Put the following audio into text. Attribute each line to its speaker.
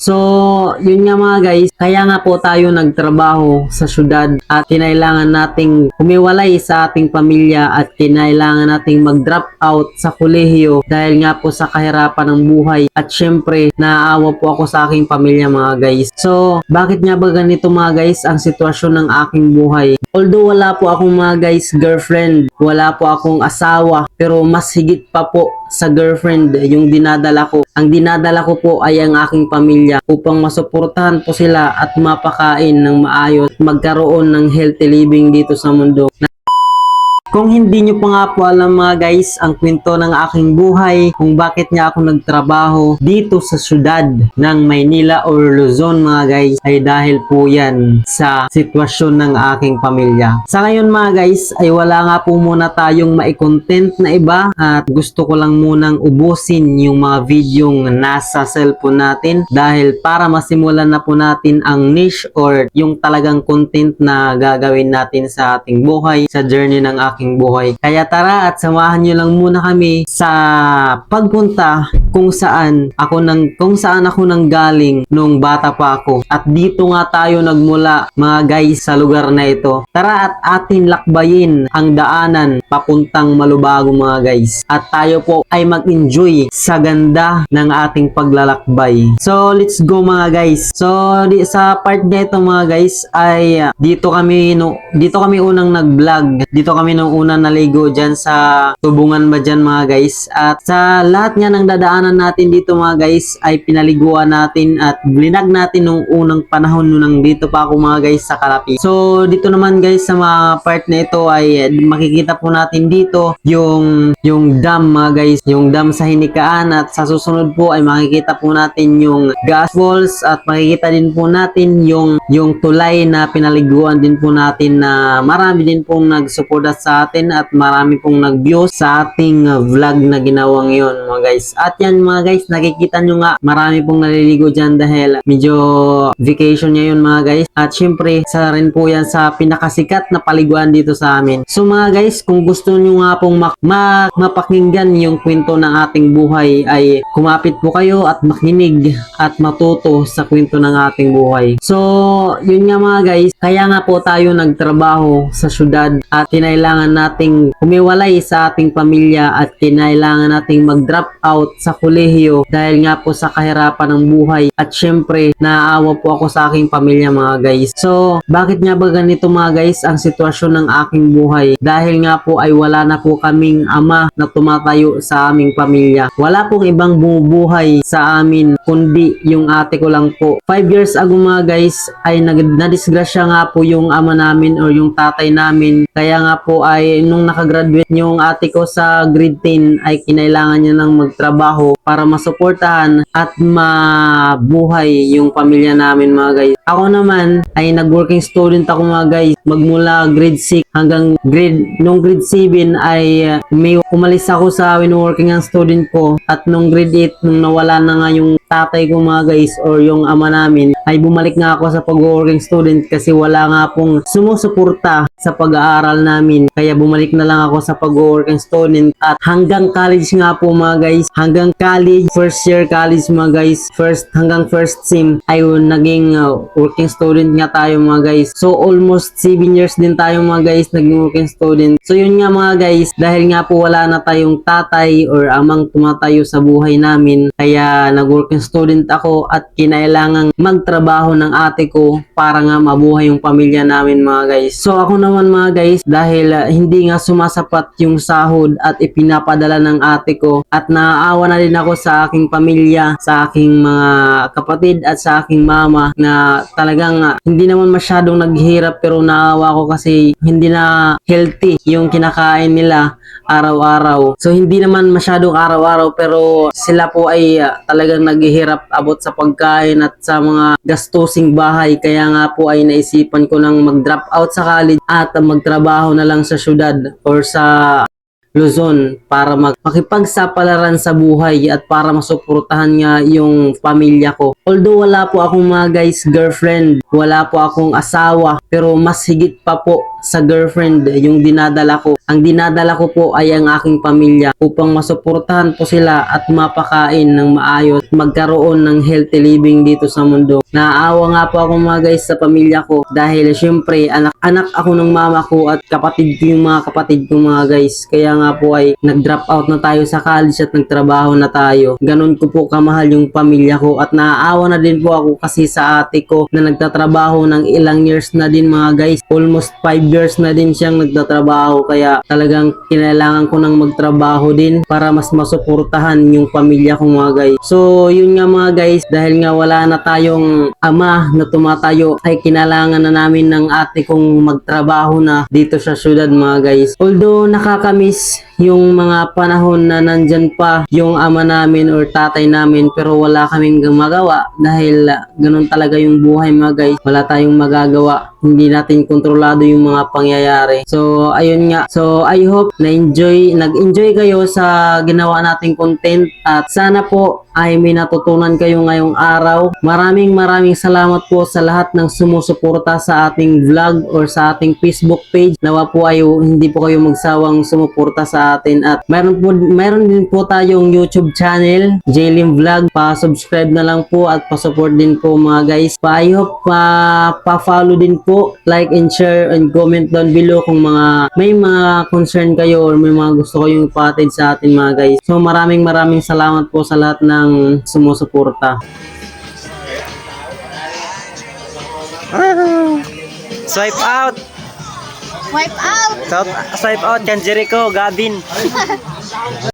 Speaker 1: So, yun nga mga guys, kaya nga po tayo nagtrabaho sa syudad at kinailangan nating humiwalay sa ating pamilya at kinailangan nating mag-drop out sa kolehiyo dahil nga po sa kahirapan ng buhay at syempre naaawa po ako sa aking pamilya mga guys. So, bakit nga ba ganito mga guys ang sitwasyon ng aking buhay? Although wala po akong mga guys girlfriend, wala po akong asawa, pero mas higit pa po sa girlfriend yung dinadala ko. Ang dinadala ko po ay ang aking pamilya upang masuportahan po sila at mapakain ng maayos, magkaroon ng healthy living dito sa mundo. Kung hindi nyo pa nga po alam mga guys ang kwento ng aking buhay kung bakit nga ako nagtrabaho dito sa syudad ng Maynila or Luzon mga guys ay dahil po yan sa sitwasyon ng aking pamilya. Sa ngayon mga guys ay wala nga po muna tayong maikontent na iba at gusto ko lang munang ubusin yung mga videong nasa cellphone natin dahil para masimulan na po natin ang niche or yung talagang content na gagawin natin sa ating buhay, sa journey ng aking buhay. Kaya tara at samahan nyo lang muna kami sa pagpunta kung saan ako nang kung saan ako nang galing nung bata pa ako. At dito nga tayo nagmula mga guys sa lugar na ito. Tara at atin lakbayin ang daanan papuntang Malubago mga guys. At tayo po ay mag-enjoy sa ganda ng ating paglalakbay. So let's go mga guys. So di, sa part na ito mga guys ay uh, dito kami no, dito kami unang nag-vlog. Dito kami nung unang naligo diyan sa tubungan ba diyan mga guys. At sa lahat nga ng dadaanan natin dito mga guys ay pinaliguan natin at blinag natin nung unang panahon nung dito pa ako mga guys sa Kalapi. So dito naman guys sa mga part na ito ay eh, makikita po natin dito yung yung dam mga guys, yung dam sa Hinikaan at sa susunod po ay makikita po natin yung gas balls at makikita din po natin yung yung tulay na pinaliguan din po natin na marami din pong nagsuporta sa atin at marami pong nag-view sa ating vlog na ginawa ngayon mga guys. At yan mga guys, nakikita nyo nga marami pong naliligo dyan dahil medyo vacation ngayon mga guys. At syempre, sa rin po yan sa pinakasikat na paliguan dito sa amin. So mga guys, kung gusto nyo nga pong mak- ma- mapakinggan yung kwento ng ating buhay ay kumapit po kayo at makinig at matuto sa kwento ng ating buhay. So, yun nga mga guys, kaya nga po tayo nagtrabaho sa syudad at kinailangan nating humiwalay sa ating pamilya at kinailangan nating mag-drop out sa kolehiyo dahil nga po sa kahirapan ng buhay at syempre naaawa po ako sa aking pamilya mga guys. So, bakit nga ba ganito mga guys ang sitwasyon ng aking buhay? Dahil nga po ay wala na po kaming ama na tumatayo sa aming pamilya. Wala pong ibang bumubuhay sa amin kundi yung ate ko lang po. 5 years ago mga guys ay nadisgrasya nga po yung ama namin or yung tatay namin. Kaya nga po ay nung nakagraduate yung ate ko sa grade 10 ay kinailangan niya nang magtrabaho para masuportahan at mabuhay yung pamilya namin mga guys. Ako naman ay nag-working student ako mga guys. Magmula grade 6 hanggang grade nung grade 7 ay uh, may umalis ako sa working ang student ko. At nung grade 8 nung nawala na nga yung tatay ko mga guys or yung ama namin ay bumalik nga ako sa pag-working student kasi wala nga pong sumusuporta sa pag-aaral namin. Kaya bumalik na lang ako sa pag-working student. At hanggang college nga po mga guys hanggang college first year college mga guys first hanggang first sim ay naging uh, working student nga tayo mga guys. So almost 7 years din tayo mga guys naging working student. So yun nga mga guys dahil nga po wala na tayong tatay or amang tumatayo sa buhay namin kaya nag-working student ako at kinailangang magtrabaho ng ate ko para nga mabuhay yung pamilya namin mga guys. So ako naman mga guys dahil uh, hindi nga sumasapat yung sahod at ipinapadala ng ate ko at naaawa na din ako sa aking pamilya sa aking mga kapatid at sa aking mama na talagang uh, hindi naman masyadong naghihirap pero naawa ko kasi hindi na healthy yung kinakain nila araw-araw. So hindi naman masyadong araw-araw pero sila po ay uh, talagang naghihirap abot sa pagkain at sa mga gastusing bahay kaya nga po ay naisipan ko nang mag-drop out sa college at uh, magtrabaho na lang sa syudad or sa Luzon para mag makipagsapalaran sa buhay at para masuportahan nga yung pamilya ko. Although wala po akong mga guys girlfriend, wala po akong asawa, pero mas higit pa po sa girlfriend yung dinadala ko. Ang dinadala ko po ay ang aking pamilya upang masuportahan po sila at mapakain ng maayos, magkaroon ng healthy living dito sa mundo. Naaawa nga po ako mga guys sa pamilya ko dahil syempre anak anak ako ng mama ko at kapatid ko yung mga kapatid ko mga guys. Kaya nga po ay nag-drop out na tayo sa college at nagtrabaho na tayo. Ganon ko po kamahal yung pamilya ko at naaawa na din po ako kasi sa ate ko na nagtatrabaho ng ilang years na din mga guys. Almost 5 years na din siyang nagtatrabaho kaya talagang kinailangan ko nang magtrabaho din para mas masuportahan yung pamilya ko mga guys. So yun nga mga guys dahil nga wala na tayong ama na tumatayo ay kinailangan na namin ng ate kong magtrabaho na dito sa syudad mga guys. Although nakakamiss yung mga panahon na nandyan pa yung ama namin or tatay namin pero wala kaming magawa dahil ah, ganun talaga yung buhay mga guys. Wala tayong magagawa. Hindi natin kontrolado yung mga pangyayari. So ayun nga. So I hope na enjoy nag-enjoy kayo sa ginawa nating content at sana po ay may natutunan kayo ngayong araw. Maraming maraming salamat po sa lahat ng sumusuporta sa ating vlog or sa ating Facebook page. Nawa po ay hindi po kayo magsawang sumuporta sa atin at mayroon po mayroon din po tayong YouTube channel, Jlim Vlog. Pa-subscribe na lang po at pa-support din po mga guys. Pa I hope pa pa-follow din po, like and share and comment down below kung mga may mga concern kayo or may mga gusto kayong ipatid sa atin mga guys. So maraming maraming salamat po sa lahat ng sumusuporta. Swipe out!
Speaker 2: Wipe out!
Speaker 1: Swipe out yan Jericho, Gavin.